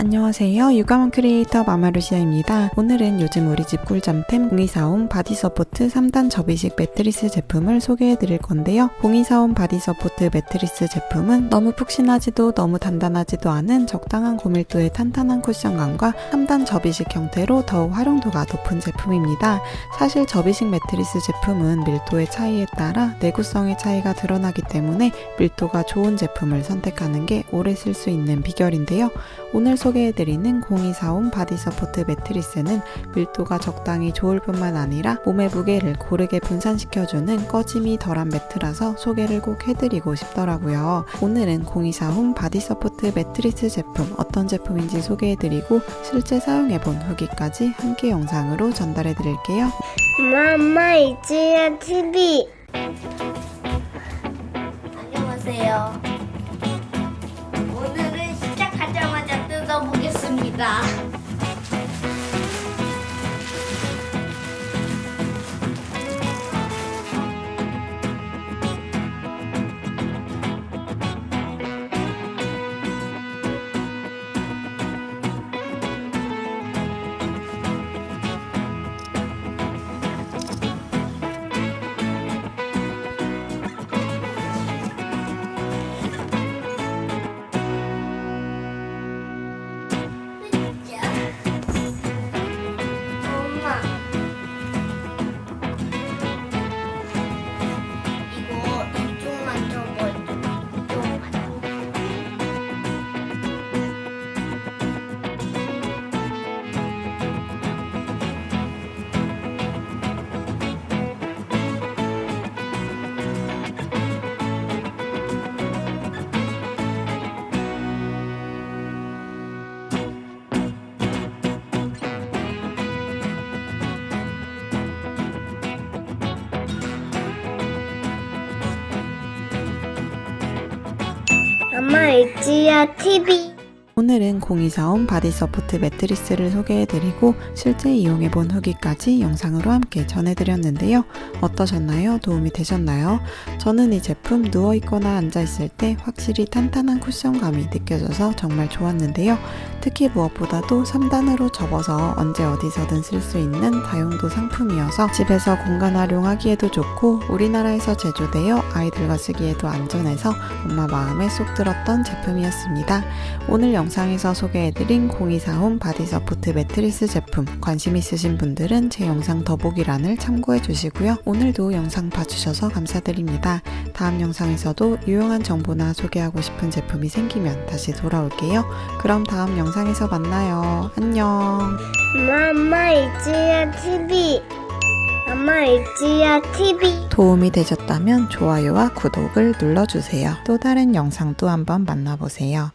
안녕하세요. 육아맘 크리에이터 마마루시아입니다. 오늘은 요즘 우리 집 꿀잠템 공이사온 바디 서포트 3단 접이식 매트리스 제품을 소개해 드릴 건데요. 공이사온 바디 서포트 매트리스 제품은 너무 푹신하지도 너무 단단하지도 않은 적당한 고밀도의 탄탄한 쿠션감과 3단 접이식 형태로 더욱 활용도가 높은 제품입니다. 사실 접이식 매트리스 제품은 밀도의 차이에 따라 내구성의 차이가 드러나기 때문에 밀도가 좋은 제품을 선택하는 게 오래 쓸 수 있는 비결인데요. 오늘 소 개해드리는 0240 바디 서포트 매트리스는 밀도가 적당히 좋을 뿐만 아니라 몸의 무게를 고르게 분산시켜주는 꺼짐이 덜한 매트라서 소개를 꼭 해드리고 싶더라고요. 오늘은 0240 바디 서포트 매트리스 제품 어떤 제품인지 소개해드리고 실제 사용해본 후기까지 함께 영상으로 전달해드릴게요. 마마 이지야 TV 안녕하세요 뜯어보겠습니다 이지야 TV 오늘은 0240 바디 서포트 매트리스를 소개해드리고 실제 이용해본 후기까지 영상으로 함께 전해드렸는데요. 어떠셨나요? 도움이 되셨나요? 저는 이 제품 누워있거나 앉아있을 때 확실히 탄탄한 쿠션감이 느껴져서 정말 좋았는데요. 특히 무엇보다도 3단으로 접어서 언제 어디서든 쓸 수 있는 다용도 상품이어서 집에서 공간 활용하기에도 좋고 우리나라에서 제조되어 아이들과 쓰기에도 안전해서 엄마 마음에 쏙 들었던 제품이었습니다. 오늘 영상 에서 소개해드린 0240 바디 서포트 매트리스 제품 관심 있으신 분들은 제 영상 더보기란을 참고해 주시고요. 오늘도 영상 봐주셔서 감사드립니다. 다음 영상에서도 유용한 정보나 소개하고 싶은 제품이 생기면 다시 돌아올게요. 그럼 다음 영상에서 만나요. 안녕. 마마 이지야 TV 마마 이지야 TV 도움이 되셨다면 좋아요와 구독을 눌러주세요. 또 다른 영상도 한번 만나보세요.